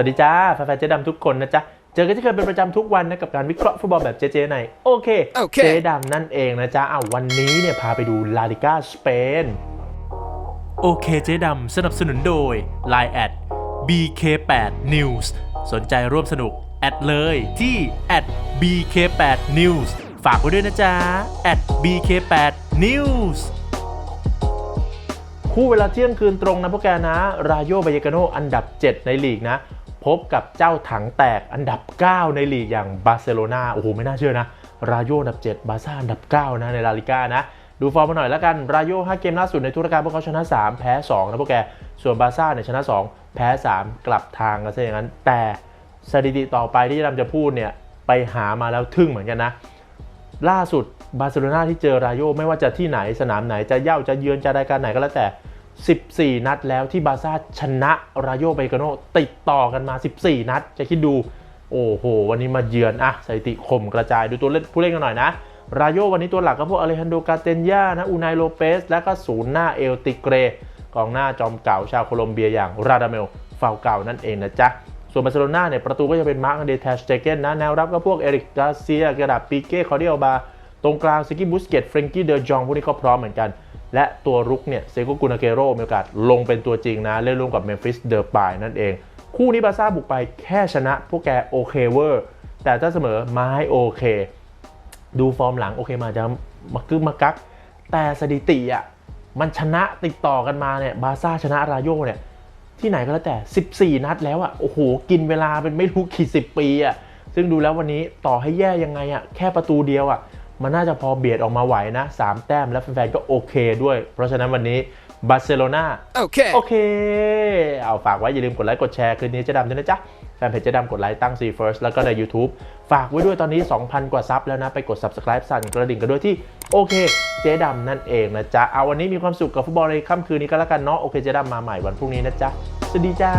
วัสดีจ้าแฟนๆเจ๊ดำทุกคนนะจ๊ะ เจอกันที่เคยเป็นประจำทุกวันนะกับการวิเคราะห์ฟุตบอลแบบเจ๊ๆในโอเคโอเค เจ๊ดำนั่นเองนะจ๊ะอ้าววันนี้เนี่ยพาไปดูลาลิก้าสเปนโอเคเจ๊ดำสนับสนุนโดย Line แอด BK8 News สนใจร่วมสนุก แอดเลยที่ BK8 News ฝากไว้ด้วยนะจ๊ะ BK8 News คู่เวลาเที่ยงคืนตรงนะพวกแกนะ รายโยบายกาโนอันดับ 7 ในลีกนะ พบกับเจ้าถังแตกอันดับ 9 ในลีกอย่างบาร์เซโลนาโอ้โห ไม่น่าเชื่อนะ รายโยอันดับ 7 บาร์ซ่าอันดับ 9 นะในลาลิก้านะ ดูฟอร์มมาหน่อยแล้วกัน รายโย 5 เกมล่าสุดในทุรการพวกเขาชนะ 3 แพ้ 2 นะพวกแก ส่วนบาร์ซ่าเนี่ยชนะ 2 แพ้ 3 กลับทางกันซะอย่างนั้น แต่สถิติต่อไปที่เราจะพูดเนี่ยไปหามาแล้วทึ่งเหมือนกันนะ ล่าสุดบาร์เซโลนาที่เจอรายโยไม่ว่าจะที่ไหนสนามไหนจะเย่าจะเยือนจะรายการไหนก็แล้วแต่ 14 นัดแล้วที่บาร์ซ่าชนะรายโยเบกาโนติดต่อกันมา 14 นัด จะคิดดู โอ้โห วันนี้มาเยือนอะสถิติข่มกระจายดูตัวเล่นผู้เล่นกันหน่อยนะ รายโยวันนี้ตัวหลักก็พวกอเลฮันโดกาเตนยานะอูนายโลเปส และก็ศูนย์หน้าเอลติเกรกองหน้าจอมเก่าชาวโคลอมเบียอย่างราดาเมลฟาวเก่านั่นเองนะจ๊ะ ส่วนบาร์เซโลนาเนี่ยประตูก็จะเป็นมาร์กเดแทชเจเกนนะแนวรับก็พวกเอริกกาเซียกระดับปีเก้คอร์เดียลบาตรงกลางซิกิบุสเกตเฟรนกี้เดอจองพวกนี้ก็พร้อมเหมือนกัน และตัวรุกเนี่ยเซโกกุนาเกโรมีโอกาสลงเป็นตัวจริงนะ เล่นร่วมกับเมมฟิสเดอร์ปายนั่นเอง คู่นี้บาซ่าบุกไปแค่ชนะพวกแกโอเคเวอร์ แต่ถ้าเสมอมาให้โอเค ดูฟอร์มหลังโอเคมาจะมากึกมากัก แต่สถิติอะมันชนะติดต่อกันมาเนี่ยบาซ่าชนะรายโยเนี่ยที่ไหนก็แล้วแต่ 14 นัดแล้วอะโอ้โหกินเวลาเป็นไม่รู้กี่สิบปีอะซึ่งดูแล้ววันนี้ต่อให้แย่ยังไงอะแค่ประตูเดียวอะ มันน่าจะพอเบียดออกมาไหวนะ 3 แต้มแล้วแฟนๆก็โอเคด้วย เพราะฉะนั้นวันนี้บาร์เซโลนา Okay. โอเค เอาฝากไว้ อย่าลืมกดไลค์กดแชร์คืนนี้เจะดำด้วยนะจ๊ะแฟนเพจเจะดำกดไลค์ตั้ง C First แล้วก็ใน YouTube ฝากไว้ด้วยตอนนี้ 2,000 กว่าซับแล้วนะ ไปกด Subscribe สั่นกระดิ่งกันด้วยที่โอเค เจ๊ดำนั่นเองนะจ๊ะ เอาวันนี้มีความสุขกับฟุตบอลในค่ำคืนนี้ก็แล้วกันเนาะโอเคเจ๊ดำมาใหม่วันพรุ่งนี้นะจ๊ะสวัสดีจ้า